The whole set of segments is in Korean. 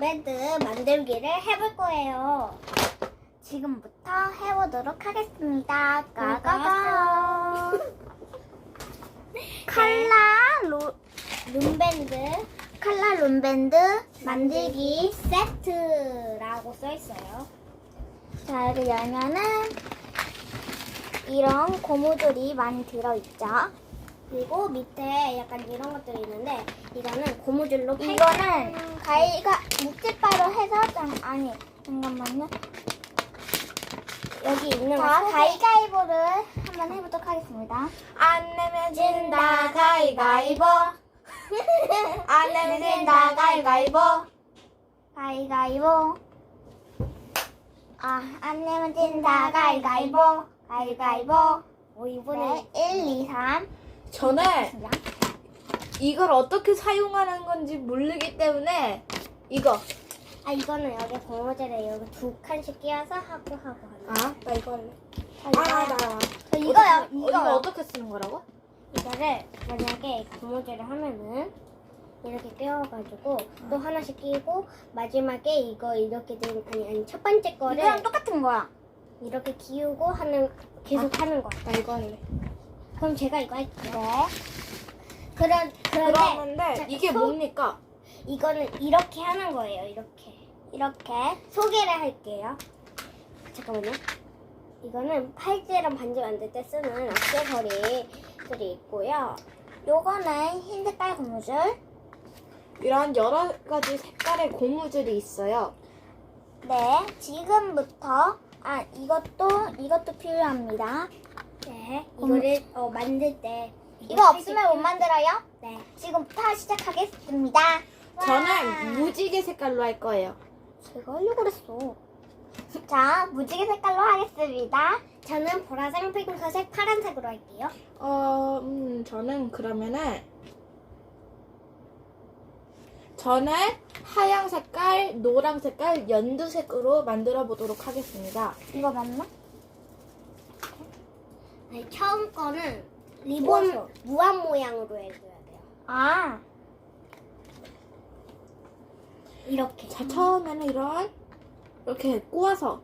롱밴드 만들기를 해볼 거예요. 지금부터 해보도록 하겠습니다. 까까까. 칼라 로, 롱밴드 칼라 룸밴드 만들기. 세트라고 써 있어요. 자, 이렇게 열면은 이런 고무줄이 많이 들어있죠. 그리고 밑에 약간 이런 것들이 있는데 이거는 고무줄로 팔 이거는 가위가 묵직바로 해서 좀 아니 잠깐만요. 여기 있는 자, 거 가위 가위보를 한번 해보도록 하겠습니다. 안 내면 진다 가위가위보 안 내면 진다 가위가위보. 가위가위보. 아, 안 내면 진다 가위가위보. 가위가위보. 어, 이번에 네, 1, 2, 3. 저는 이걸 어떻게 사용하는 건지 모르기 때문에 이거 아 이거는 여기 고무줄에 여기 두 칸씩 끼워서 하고 하고 하는 거. 아나 이거 할래. 아나 저 이거요, 이거 이거. 어떻게 쓰는 거라고? 이거를 만약에 고무줄을 하면은 이렇게 끼워가지고 또 하나씩 끼고 마지막에 이거 이렇게 된 아니 아니 첫 번째 거를 이거랑 똑같은 거야. 이렇게 기우고 하는 계속 하는 거야. 나 이거 할래 그럼 제가 이거 할게요. 네. 그런 그런데 그러는데 자, 이게 소- 뭡니까? 이거는 이렇게 하는 거예요. 이렇게 이렇게. 소개를 할게요. 잠깐만요. 이거는 팔찌랑 반지 만들 때 쓰는 액세서리들이 있고요. 요거는 흰 색깔 고무줄. 이런 여러 가지 색깔의 고무줄이 있어요 네. 지금부터 아 이것도 이것도 필요합니다. 네, 이거를 어, 만들 때 이거 없으면 못 만들어요. 네. 지금부터 시작하겠습니다. 저는 무지개 색깔로 할 거예요 제가 하려고 그랬어. 자, 무지개 색깔로 하겠습니다. 저는 보라색, 핑크색, 파란색으로 할게요. 어, 음, 저는 그러면은 저는 하양 색깔, 노랑 색깔, 연두색으로 만들어 보도록 하겠습니다. 이거 맞나? 아니, 처음 거는 리본 꼬아서. 무한 모양으로 해줘야 돼요. 아, 이렇게. 자, 처음에는 이런 이렇게 꼬아서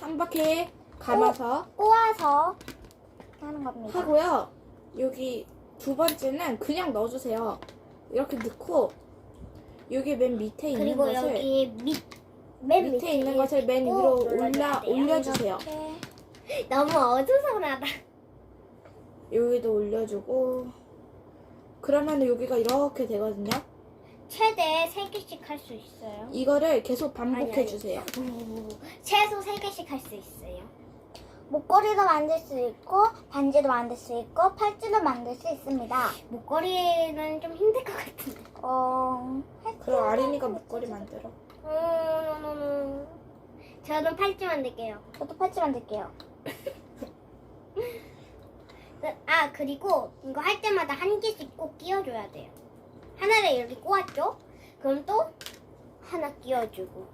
한 바퀴 감아서 꼬아서 하는 겁니다. 하고요. 여기 두 번째는 그냥 넣어주세요. 이렇게 넣고 여기 맨 밑에 있는 그리고 것을 여기 밑, 맨 밑에 있는 것을 맨꼭 위로 올라. 올려주세요. 이렇게. 너무 어수선하다. 여기도 올려주고 그러면 여기가 이렇게 되거든요. 최대 3개씩 할 수 있어요. 이거를 계속 아니, 반복해 아니. 주세요. 오, 최소 3개씩 할 수 있어요. 목걸이도 만들 수 있고 반지도 만들 수 있고 팔찌도 만들 수 있습니다. 목걸이는 좀 힘들 것 같은데. 어, 그럼 아린이가 목걸이 만들어. 음, 저는 팔찌 만들게요. 저도 팔찌 만들게요. 그- 아 그리고 이거 할 때마다 한 개씩 꼭 끼워줘야 돼요. 하나를 이렇게 꼬았죠? 그럼 또 하나 끼워주고.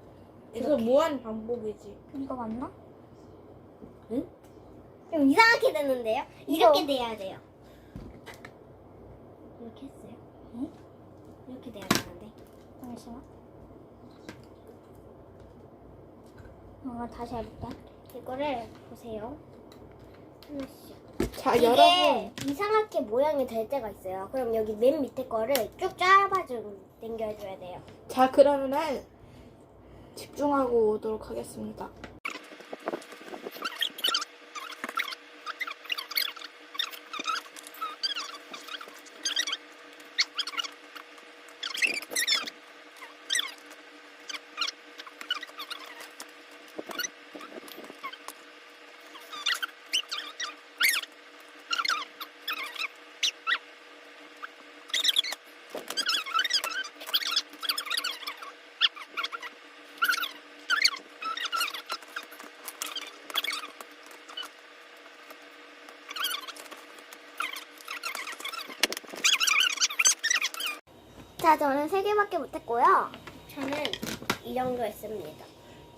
이거 무한 반복이지. 이거 맞나? 좀 이상하게 되는데요? 이렇게 돼야 돼요. 이렇게 했어요? 응? 이렇게 돼야 되는데. 잠시만. 어, 다시 해볼게. 이거를 보세요. 하나씩. 자, 이게 여러분. 이상하게 모양이 될 때가 있어요. 그럼 여기 맨 밑에 거를 쭉 짧아주고 당겨줘야 돼요. 자, 그러면은 집중하고 오도록 하겠습니다. 자, 저는 세 개밖에 못했고요. 저는 이 정도 했습니다.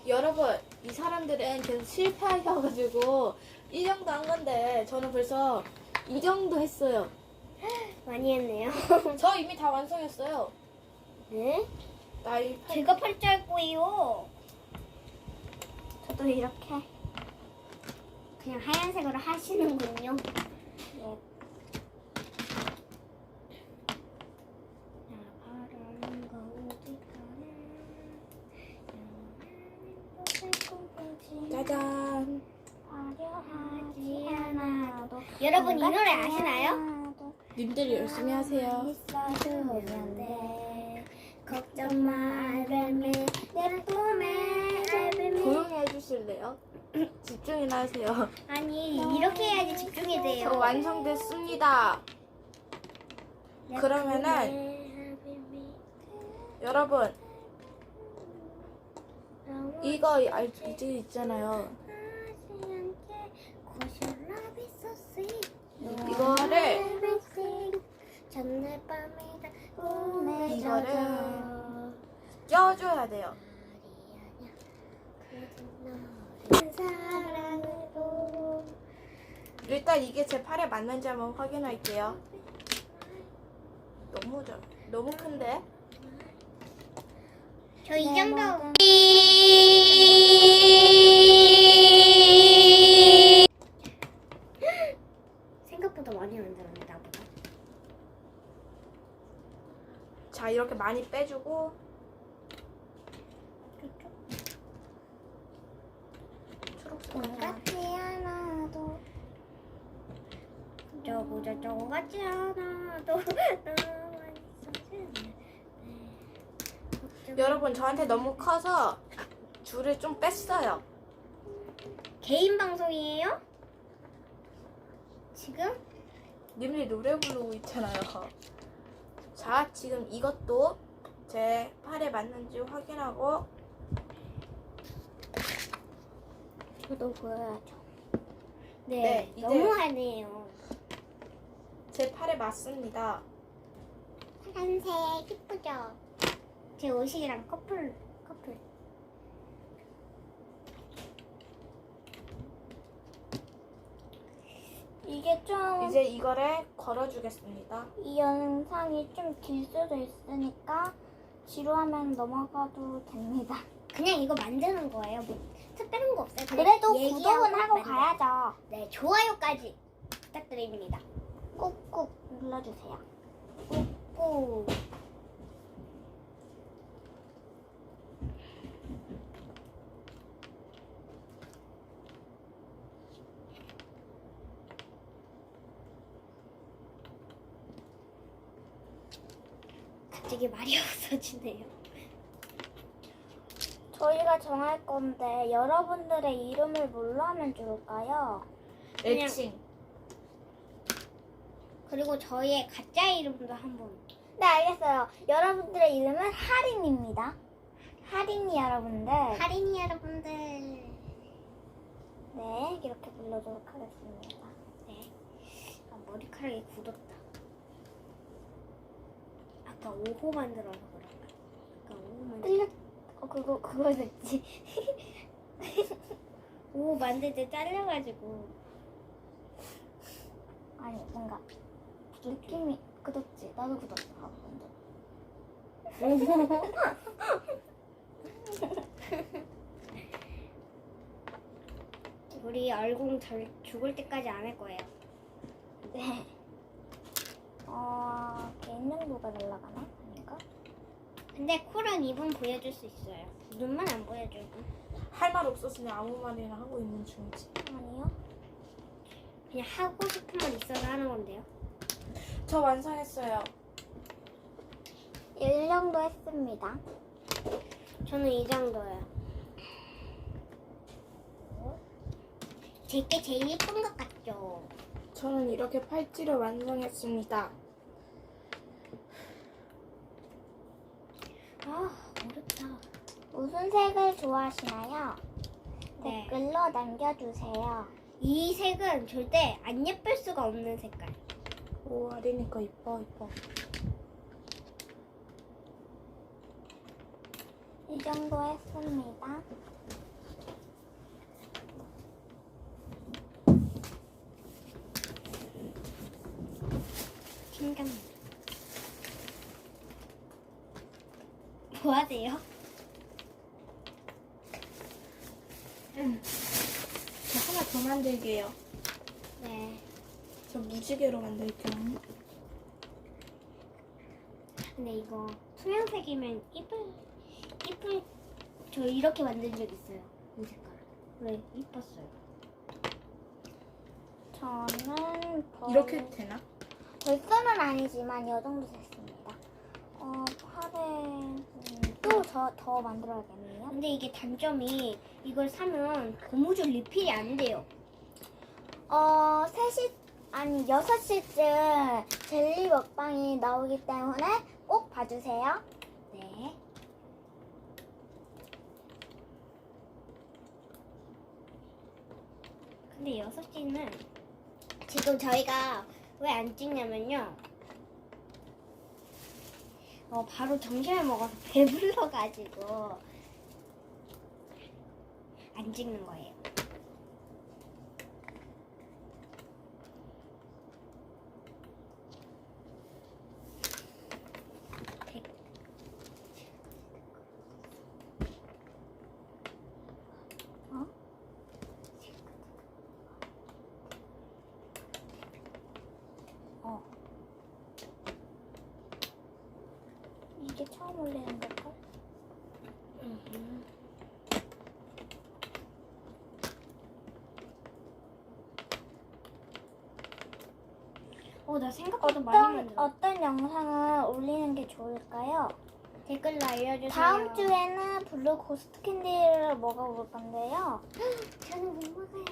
여러분, 이 사람들은 계속 실패하셔가지고 이 정도 한 건데 저는 벌써 이 정도 했어요. 많이 했네요. 저 이미 다 완성했어요. 네? 나이 팔- 제가 팔 짧고요. 저도 이렇게. 그냥 하얀색으로 하시는군요. 님들이 열심히 하세요. 걱정 마 알베미 내 꿈에 알베미 조용히 해주실래요? 집중이나 하세요. 아니 이렇게 해야지 집중이 돼요 저 완성됐습니다. 내 그러면은 꿈에 알베미 여러분 너무 이거 알 이제 있잖아요. 하지 않게 이거를 전날 밤이다 꿈에 이거를 젖어 껴줘야 돼요. 일단 이게 제 팔에 맞는지 한번 확인할게요. 너무 잘, 너무 큰데? 저이내 정도 모든 생각보다 많이 만들었네 나보다 자 이렇게 많이 빼주고 초록색 하나. 같지 않아도. 저거 저거 같지 않아도 여러분 저한테 너무 커서 줄을 좀 뺐어요. 개인 방송이에요? 지금? 님들이 노래 부르고 있잖아요. 자 지금 이것도 제 팔에 맞는지 확인하고 저도 보여야죠. 네, 네, 이제- 너무하네요 제 팔에 맞습니다. 파란색 이쁘죠? 제 옷이랑 커플 커플 이게 좀, 이제 이거를 걸어주겠습니다. 이 영상이 좀 길 수도 있으니까, 지루하면 넘어가도 됩니다. 그냥 이거 만드는 거예요 뭐 특별한 거 없어요 그냥 그래도 얘기하고 구독은 하고. 가야죠. 네 좋아요까지 부탁드립니다 꾹꾹 눌러주세요. 꾹 갑자기 말이 없어지네요 저희가 정할 건데, 여러분들의 이름을 뭘로 하면 좋을까요? 그냥- 애칭. 그리고 저희의 가짜 이름도 한번 네, 알겠어요. 여러분들의 이름은 하린입니다. 하린이 여러분들. 할인이 여러분들 네, 이렇게 불러도록 하겠습니다. 네. 아, 머리카락이 굳었다. 아까 5호 만들어서 그런가? 아까 5호 만들 틀렸, 어, 그거, 그거 됐지. 5호 만들 때 잘려가지고 아니, 뭔가, 느낌이 굳었지. 나도 굳었어, 먼저. 우리 얼공 절 죽을 때까지 안 할 거예요. 네. 어, 개인 정보가 날라가나? 근데 코랑 입은 보여줄 수 있어요. 눈만 안 보여주고 할 말 없었으니 아무 말이나 하고 있는 중이지. 아니요. 그냥 하고 싶은 말 있어서 하는 건데요. 저 완성했어요. 이 정도 했습니다. 저는 이 정도예요. 제게 제일 예쁜 것 같죠? 저는 이렇게 팔찌를 완성했습니다. 아 어렵다. 무슨 색을 좋아하시나요? 네. 댓글로 남겨주세요. 이 색은 절대 안 예쁠 수가 없는 색깔. 오 아리니까 이뻐 이뻐. 이 정도 했습니다. 신경. 뭐 하세요? 저 하나 더 만들게요. 네. 저 무지개로 만들게요. 근데 이거 투명색이면 이쁠 이쁠 저 이렇게 만든 적 있어요. 이 색깔. 왜 이뻤어요? 저는 벌- 이렇게 되나? 벌써는 아니지만 이 정도 됐습니다. 어, 팔에 또더 더 만들어야겠네요. 근데 이게 단점이 이걸 사면 고무줄 리필이 안 돼요. 어, 3시, 아니, 6시쯤 젤리 먹방이 나오기 때문에 꼭 봐주세요. 네. 근데 6시는 지금 저희가 왜 안 찍냐면요. 어, 바로 점심을 먹어서 배불러가지고 안 찍는 거예요. 어. 이게 처음 올리는 걸까? 어, 나 생각보다 많이 어떤, 만들어. 어떤 영상을 올리는 게 좋을까요? 댓글로 알려주세요. 다음 주에는 블루 고스트 캔디를 먹어볼 건데요. 저는 못 먹어요.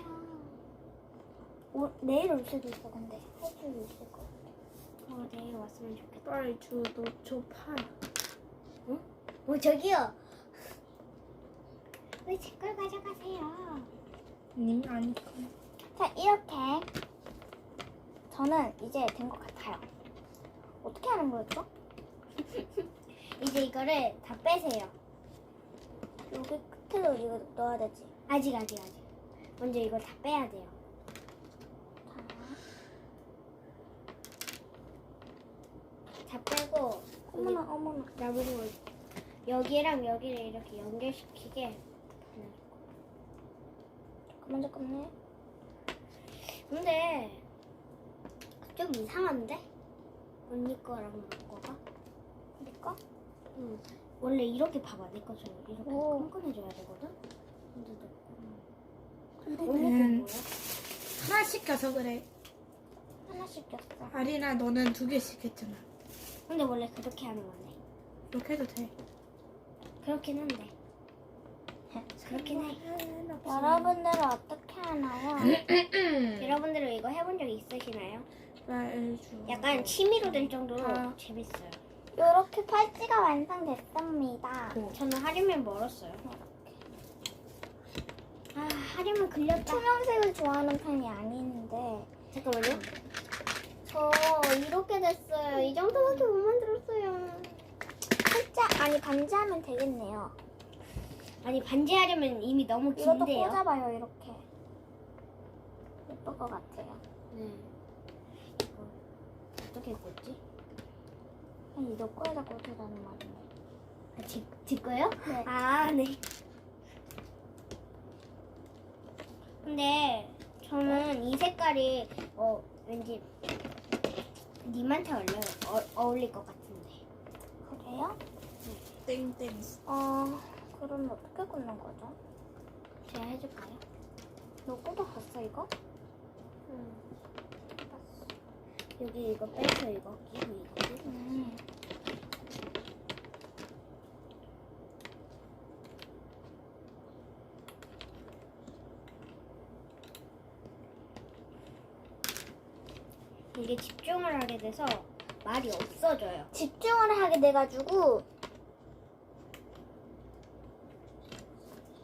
오, 내일 올 수도 있어, 근데. 할수 있을 것 같아. 어, 내일 왔으면 좋겠다. 빨리 줘도 저 팔. 어, 저기요. 왜 제 걸 가져가세요? 님 아니까. 자, 이렇게. 저는 이제 된 것 같아요. 어떻게 하는 거였죠? 이제 이거를 다 빼세요. 여기 끝에도 이거 넣어야 되지. 아직, 아직, 아직. 먼저 이걸 다 빼야 돼요. 자, 다 빼고, 어머나, 어머나. 나무를 여기랑 여기를 이렇게 연결시키게. 잠깐만, 잠깐만. 근데, 좀 이상한데? 언니 거랑 내 거가? 내 거? 응. 원래 이렇게 봐봐, 내 거처럼 이렇게 오. 끈끈해져야 되거든? 근데 내 근데 거. 언니 거 음. 뭐야? 하나 시켜서 그래. 하나씩 꼈어. 아리나 너는 두 개씩 했잖아. 근데 원래 그렇게 하는 거네. 이렇게 해도 돼. 그렇긴 한데. 그렇긴 해. 여러분들은 어떻게 하나요? 여러분들은 이거 해본 적 있으시나요? 약간 취미로 될 정도로 아. 재밌어요. 이렇게 팔찌가 완성됐습니다. 고. 저는 하려면 멀었어요. 아, 하려면 글렸다. 투명색을 좋아하는 편이 아닌데 잠깐만요. 저 이렇게 됐어요. 이 정도밖에 못 만들었어요. 살짝 아니 반지하면 되겠네요. 아니 반지하려면 이미 너무 이것도 긴데요. 꽂아봐요 이렇게. 예쁠 것 같아요. 네. 이거 어떻게 꽂지? 아니 너 거에다 꽂으라는 말이네. 아, 제, 제 거요? 네. 아, 네. 근데 저는 이 색깔이 어 왠지 님한테 어울려 어, 어울릴 것 같은데. 그래요? 땡땡. 어 그럼 어떻게 꽂는 거죠? 제가 해줄까요? 너 꽂아봤어 이거? 음. 여기 이거 빼서 이거 끼고 이거 끼고. 음. 이게 집중을 하게 돼서 말이 없어져요. 집중을 하게 돼가지고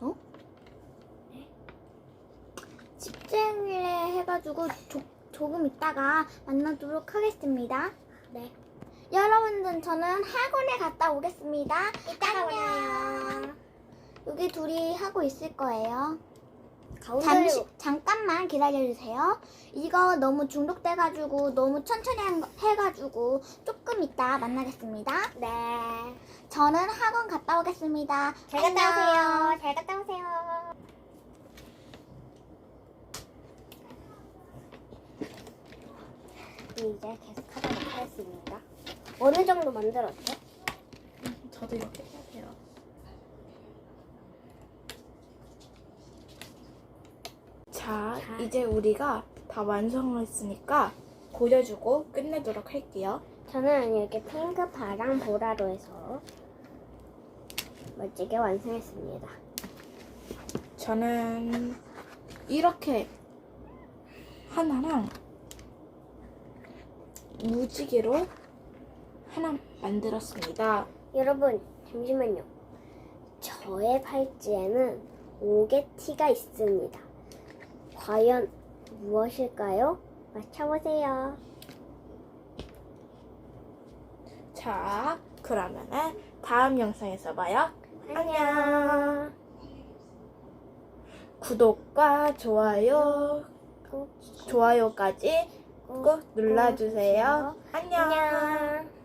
어? 집중을 해가지고 조, 있다가 만나도록 하겠습니다. 네. 여러분들 저는 학원에 갔다 오겠습니다. 이따가. 만나요. 여기 둘이 하고 있을 거예요. 잠시 잠깐만 기다려주세요. 이거 너무 중독돼가지고 너무 천천히 한 거- 해가지고 조금 이따 만나겠습니다. 네. 저는 학원 갔다 오겠습니다. 잘 갔다 안녕. 오세요. 잘 갔다 오세요. 이제 계속 하도록 하겠습니다. 어느 정도 만들었죠? 저도 이렇게 해야 돼요. 자, 자. 이제 우리가 다 완성을 했으니까 보여주고 끝내도록 할게요. 저는 이렇게 핑크, 파랑, 보라로 해서 멋지게 완성했습니다. 저는 이렇게 하나랑 무지개로 하나 만들었습니다. 여러분, 잠시만요. 저의 팔찌에는 오게티가 있습니다. 과연 무엇일까요? 맞춰보세요. 자, 그러면은 다음 영상에서 봐요. 안녕. 구독과 좋아요, 꼭 좋아요까지 꼭 눌러주세요. 안녕. 안녕.